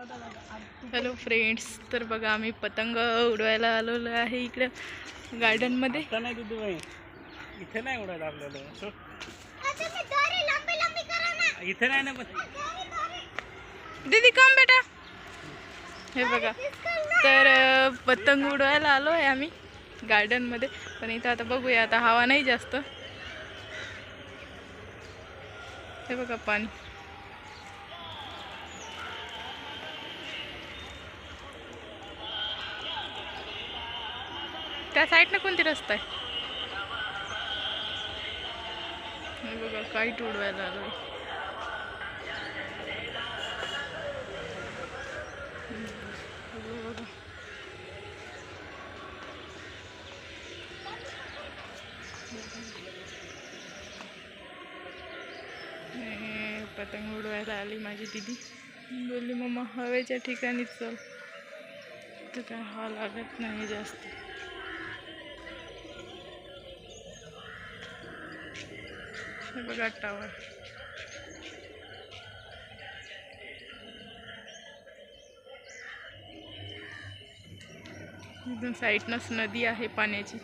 Hello friends तर बघा आम्ही पतंग उडवायला आलेलो आहे इकडं गार्डनमध्ये इथे नाही उडायला आपल्याला इथे नाही ना दीदी काम बेटा. हे बघा. तर पतंग उडवायला आलो आहे आम्ही गार्डनमध्ये पण इथं आता बघूया आता हवा नाही जास्त. हे बघा पाणी. त्या साईडनं कोणती रस्ता आहे? बघा काईट उडवायला आलो आहे पतंग उडवायला आली माझी दिदी. बोलली मम्मा हवेच्या ठिकाणी चल. तर काय हवा लागत नाही जास्त. बघा टावर इथून साईडनंच नदी आहे पाण्याची.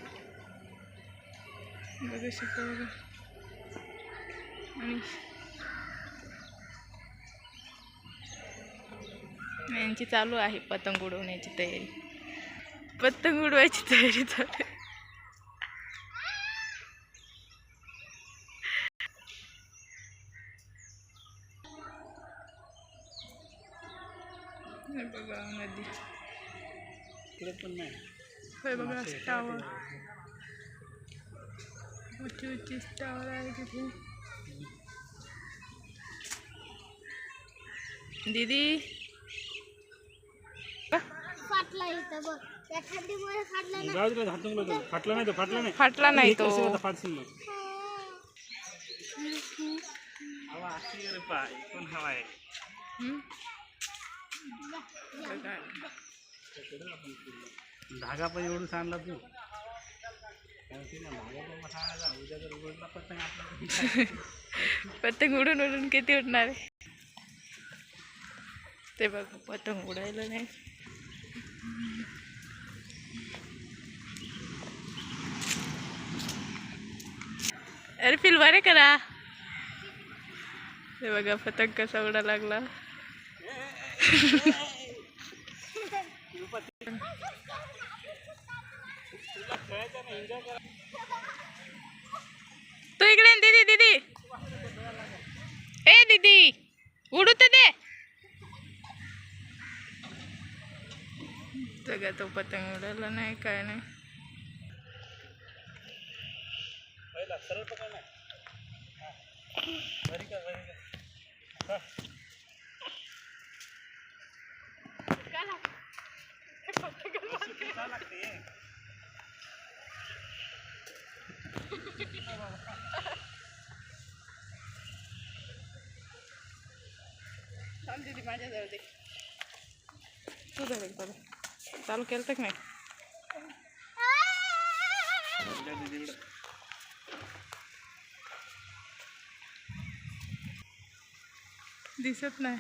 बघू शकता बघा. आणि यांची चालू आहे पतंग उडवण्याची तयारी. पतंग उडवायची तयारी चालू हे बघा नदी इकडे पण नाही. होय बघा टावर उंची उंची टावर आहे तिथे. दीदी? फाटला इथं बघ. त्या थंडीमुळे फाटला ना जाऊ दे हातून नको. फाटला नाही तो फाटला नाही. फाटला नाही तो. फाटशील हवा अशी रे पा कोण हवा आहे. धागा पण एवढून सांगला तू. पतंग पतंग उडून उडून किती उडणार आहे? ते बघ पतंग उडायला नाही. अरे फिल बरे करा. ते बघा पतंग कसा उडा लागला. तू इकडे दीदी दीदी. ए दीदी उडू तर दे. सगळ्या तो पतंग उडायला नाही काय नाही. सरळ पकड नाही हा. वरी कर, वरी कर. हा. अशी का लागते? थांब दीदी माझ्या जवळ दे. तू धर चालू चालू केलं तर नाही दिसत नाही.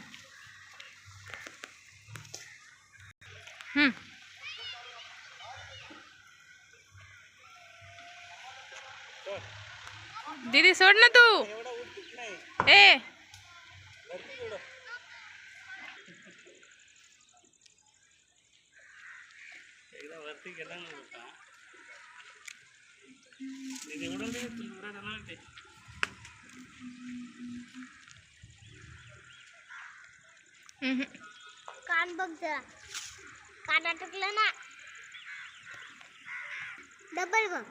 दीदी सोड ना तू एवढा उठत नाही ए वरती एवढं. एकदा वरती गेला ना होता एवढं नाही तू उडत जाणार ते हम्म. कान बघ जरा कान अटकलं ना डबल बघ